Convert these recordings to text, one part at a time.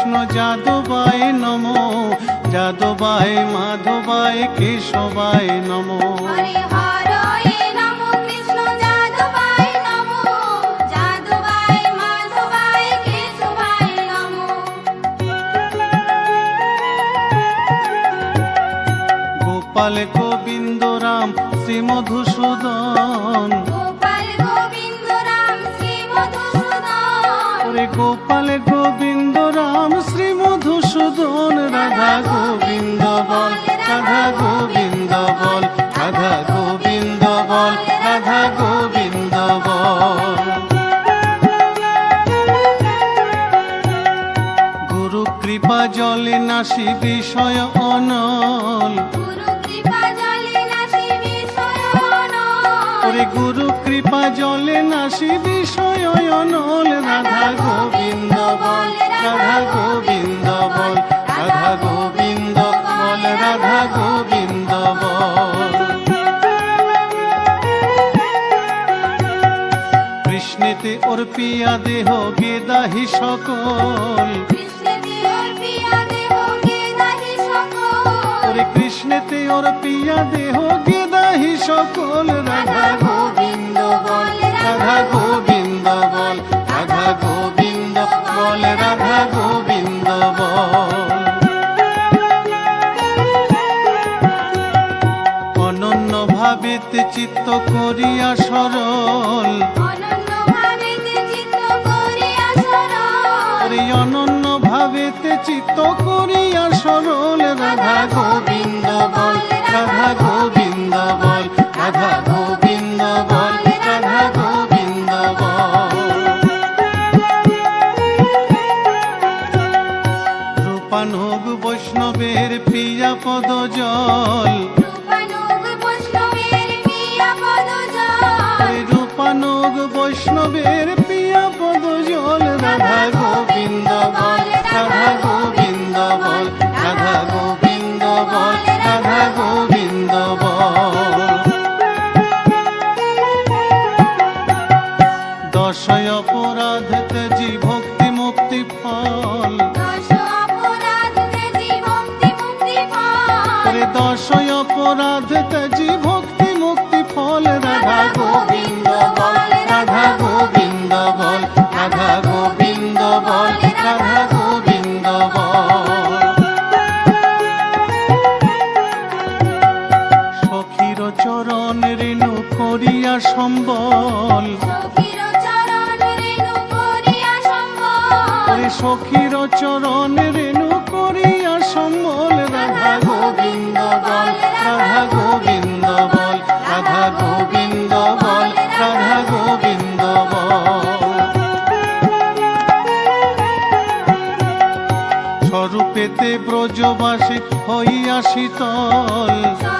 কৃষ্ণ যাদবায় নম যাদবায় মাধবায় কেশবায় নম। গোপাল গোবিন্দ রাম শ্রী মধুসূদন। গোপাল গোবিন্দ রাম শ্রী মধুসূদন। গোপাল গোবিন্দ শ্রী মধুসূদন রাধা গোবিন্দ বল রাধা গোবিন্দ বল রাধা গোবিন্দ বল রাধা গোবিন্দ বল। গুরু কৃপা জলে নাসি বিষয় অনল। গুরু কৃপা জলে নাসি বিষয় অনল রাধা গোবিন্দ বল। কৃষ্ণেতে ওর পিয়া দেহ গেদাহি সকল। কৃষ্ণেতে অর্পিয়া দেহ গেদাহি সকল। রাধা গোবিন্দ বল রাধা গোবিন্দ বল রাধা গোবিন্দ বল রাধা গোবিন্দ বল। অনন্য ভাবেতে চিত্ত করিয়া সরল। করিয়া সরল রাধা গোবিন্দ বল রাধা গোবিন্দ বল রাধা গোবিন্দ বল রাধা গোবিন্দ বল। রূপানুগ বৈষ্ণবের প্রিয়া পদ জল রূপানুগ বৈষ্ণবের দশয় অপরাধ তেজি ভক্তি মুক্তি ফল। দশ ভক্তি মুক্তি ফল। রে দশয় অপরাধ তেজি ভক্তি মুক্তি ফল। রাধা গোবিন্দ বল রাধা গোবিন্দ বল রাধা গোবিন্দ বল রাধা গোবিন্দ বল। সখীর চরণ রেণু করিয়া সম্বল। ওরে সখীর চরণ রেণু করিয়া সম্বল, রাধা গোবিন্দ বল, রাধা গোবিন্দ বল, রাধা গোবিন্দ বল, রাধা গোবিন্দ বল। স্বরূপেতে ব্রজবাসী হইয়া শীতল।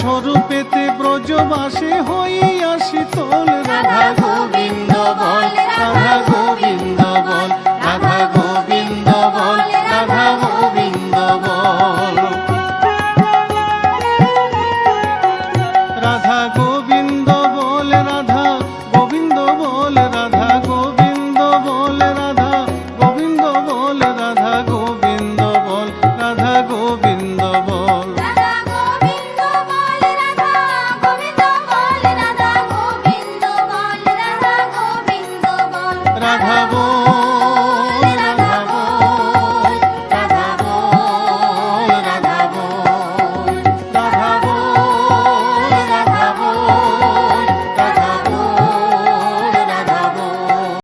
স্বরূপেতে ব্রজবাসে হয়ে আসি তোল রাধা গোবিন্দ বল রাধা গোবিন্দ বল রাধা গোবিন্দ রাঘব